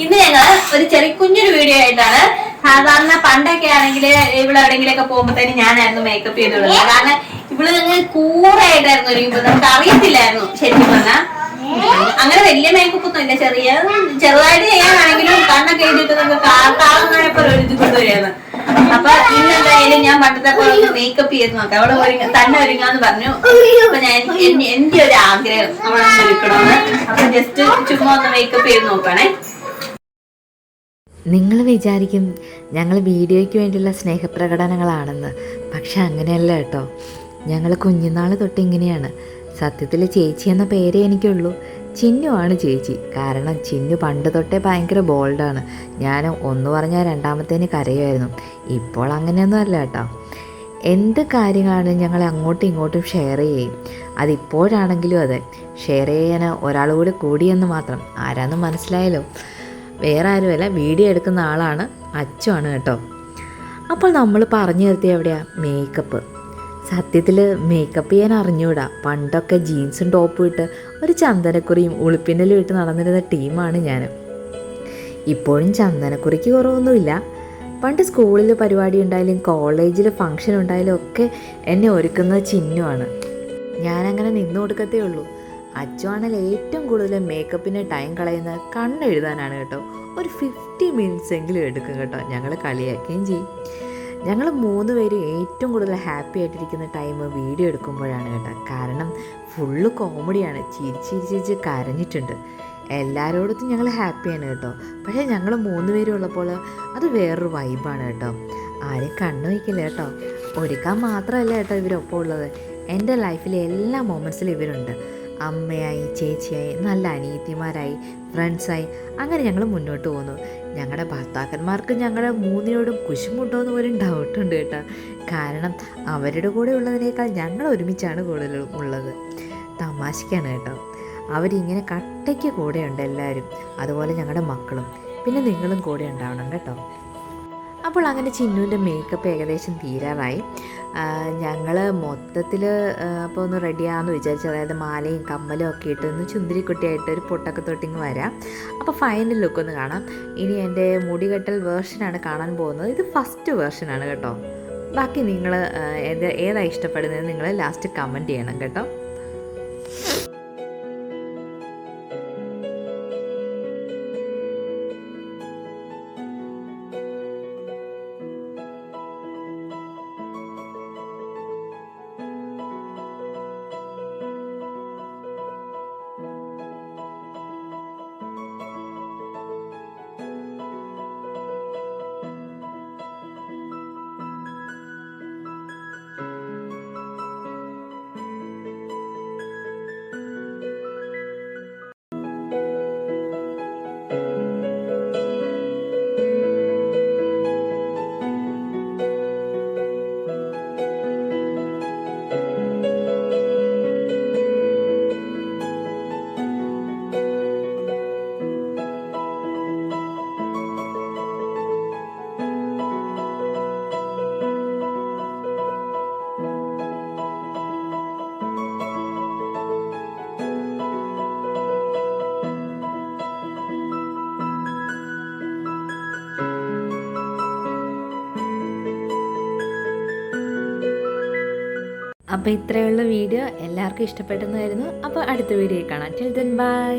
ഇന്ന് ഞങ്ങൾ ഒരു ചെറിയ കുഞ്ഞൊരു വീഡിയോ ആയിട്ടാണ്. സാധാരണ പണ്ടൊക്കെ ആണെങ്കിൽ ഇവിടെ എവിടെയെങ്കിലും ഒക്കെ പോകുമ്പോഴത്തേനും ഞാനായിരുന്നു മേക്കപ്പ് ചെയ്തോളൂ കാരണം ഇവിടെ നിങ്ങൾ കൂറായിട്ടായിരുന്നു ഒരുങ്ങുമ്പോൾ നമുക്ക് അറിയത്തില്ലായിരുന്നു ശരിക്കും പറഞ്ഞാൽ അങ്ങനെ വലിയ മേക്കപ്പ് ഒന്നും ഇല്ല. ചെറിയ ചെറുതായിട്ട് ചെയ്യാനാണെങ്കിലും കണ്ണൊക്കെ എഴുതിയിട്ട് നമുക്ക് കാളങ്ങളെപ്പോ എഴുതിക്കൊണ്ടുവരുന്നത് അപ്പൊ ഇന്നെന്തായാലും ഞാൻ പണ്ടത്തെ മേക്കപ്പ് ചെയ്ത് നോക്കാം. അവിടെ ഒരുങ്ങ തന്നെ ഒരുങ്ങാന്ന് പറഞ്ഞു. അപ്പൊ ഞാൻ എന്റെ ഒരു ആഗ്രഹം ഒരുക്കണമെന്ന് അപ്പൊ ജസ്റ്റ് ചുമ്മാ ഒന്ന് മേക്കപ്പ് ചെയ്ത് നോക്കണേ നിങ്ങൾ വിചാരിക്കും ഞങ്ങൾ വീഡിയോയ്ക്ക് വേണ്ടിയുള്ള സ്നേഹപ്രകടനങ്ങളാണെന്ന്. പക്ഷെ അങ്ങനെയല്ല കേട്ടോ. ഞങ്ങൾ കുഞ്ഞുനാൾ തൊട്ട് ഇങ്ങനെയാണ്. സത്യത്തിൽ ചേച്ചി എന്ന പേരേ എനിക്കുള്ളൂ. ചിന്നുവാണ് ചേച്ചി. കാരണം ചിന്നു പണ്ട് തൊട്ടേ ഭയങ്കര ബോൾഡാണ് ഞാൻ ഒന്ന് പറഞ്ഞാൽ രണ്ടാമത്തേന് കരയുമായിരുന്നു. ഇപ്പോൾ അങ്ങനെയൊന്നും അല്ല കേട്ടോ. എന്ത് കാര്യങ്ങളാണ് ഞങ്ങൾ അങ്ങോട്ടും ഇങ്ങോട്ടും ഷെയർ ചെയ്യും? അതിപ്പോഴാണെങ്കിലും അതെ. ഷെയർ ചെയ്യാൻ ഒരാൾ കൂടി കൂടിയെന്ന് മാത്രം. ആരാന്ന് മനസ്സിലായല്ലോ? വേറെ ആരുമല്ല വീഡിയോ എടുക്കുന്ന ആളാണ് അച്ചുവാണ് കേട്ടോ. അപ്പോൾ നമ്മൾ പറഞ്ഞു നിർത്തിയ എവിടെയാണ് മേക്കപ്പ് സത്യത്തിൽ മേക്കപ്പ് ചെയ്യാൻ അറിഞ്ഞൂടാ. പണ്ടൊക്കെ ജീൻസും ടോപ്പും ഇട്ട് ഒരു ചന്ദനക്കുറിയും ഉളുപ്പിന്റെലും ഇട്ട് നടന്നിരുന്ന ടീമാണ് ഞാൻ ഇപ്പോഴും ചന്ദനക്കുറിക്ക് കുറവൊന്നുമില്ല. പണ്ട് സ്കൂളിൽ പരിപാടി ഉണ്ടായാലും കോളേജിൽ ഫംഗ്ഷൻ ഉണ്ടായാലും ഒക്കെ എന്നെ ഒരുക്കുന്നത് ചിഹ്നമാണ് ഞാനങ്ങനെ നിന്നു കൊടുക്കത്തേ ഉള്ളൂ. അച്ചുവാണെങ്കിൽ ഏറ്റവും കൂടുതൽ മേക്കപ്പിന് ടൈം കളയുന്നത് കണ്ണെഴുതാനാണ് കേട്ടോ. ഒരു ഫിഫ്റ്റി മിനിറ്റ്സ് എങ്കിലും എടുക്കും കേട്ടോ. ഞങ്ങൾ കളിയാക്കുകയും ചെയ്യും. ഞങ്ങൾ മൂന്ന് പേര് ഏറ്റവും കൂടുതൽ ഹാപ്പി ആയിട്ടിരിക്കുന്ന ടൈം വീഡിയോ എടുക്കുമ്പോഴാണ് കേട്ടോ. കാരണം ഫുള്ള് കോമഡിയാണ് ചിരിച്ച് ചിരിച്ച് കരഞ്ഞിട്ടുണ്ട്. എല്ലാവരോടത്തും ഞങ്ങൾ ഹാപ്പിയാണ് കേട്ടോ. പക്ഷേ ഞങ്ങൾ മൂന്ന് പേരും ഉള്ളപ്പോൾ അത് വേറൊരു വൈബാണ് കേട്ടോ. ആരും കണ്ണു വയ്ക്കില്ല കേട്ടോ. ഒരുക്കാൻ മാത്രമല്ല കേട്ടോ ഇവരൊപ്പം ഉള്ളത്. എന്റെ ലൈഫിലെ എല്ലാ മൊമെന്റ്സിലും ഇവരുണ്ട്. അമ്മയായി ചേച്ചിയായി നല്ല അനിയത്തിമാരായി ഫ്രണ്ട്സായി അങ്ങനെ ഞങ്ങൾ മുന്നോട്ട് പോകുന്നു. ഞങ്ങളുടെ ഭർത്താക്കന്മാർക്ക് ഞങ്ങളുടെ മൂന്നിനോടും കുശുമുണ്ടോയെന്ന് പോലും ഡൗട്ടുണ്ട് കേട്ടോ. കാരണം അവരുടെ കൂടെ ഉള്ളതിനേക്കാൾ ഞങ്ങൾ ഒരുമിച്ചാണ് കൂടുതൽ ഉള്ളത്. തമാശിക്കാണ് കേട്ടോ. അവരിങ്ങനെ കട്ടയ്ക്ക് കൂടെയുണ്ട് എല്ലാവരും അതുപോലെ ഞങ്ങളുടെ മക്കളും. പിന്നെ നിങ്ങളും കൂടെ ഉണ്ടാവണം കേട്ടോ. അപ്പോൾ അങ്ങനെ ചിന്നുവിന്റെ മേക്കപ്പ് ഏകദേശം തീരാറായി. ഞങ്ങൾ മൊത്തത്തിൽ അപ്പോൾ ഒന്ന് റെഡിയാന്ന് വിചാരിച്ചു. അതായത് മാലയും കമ്മലും ഒക്കെ ഇട്ട് ഒന്ന് ചുന്തിരിക്കുട്ടിയായിട്ട് ഒരു പൊട്ടൊക്കെ തൊട്ടിങ്ങ് വരാം. അപ്പോൾ ഫൈനൽ ലുക്ക് ഒന്ന് കാണാം. ഇനി എന്റെ മുടികെട്ടൽ വേർഷനാണ് കാണാൻ പോകുന്നത്. ഇത് ഫസ്റ്റ് വേർഷനാണ് കേട്ടോ. ബാക്കി നിങ്ങൾ ഏത് ഇഷ്ടപ്പെടുന്നത്? നിങ്ങൾ ലാസ്റ്റ് കമന്റ് ചെയ്യണം കേട്ടോ. അപ്പോൾ ഇത്രയുള്ള വീഡിയോ എല്ലാവർക്കും ഇഷ്ടപ്പെട്ടെന്നായിരുന്നു. അപ്പോൾ അടുത്ത വീഡിയോയിൽ കാണാം. Till then bye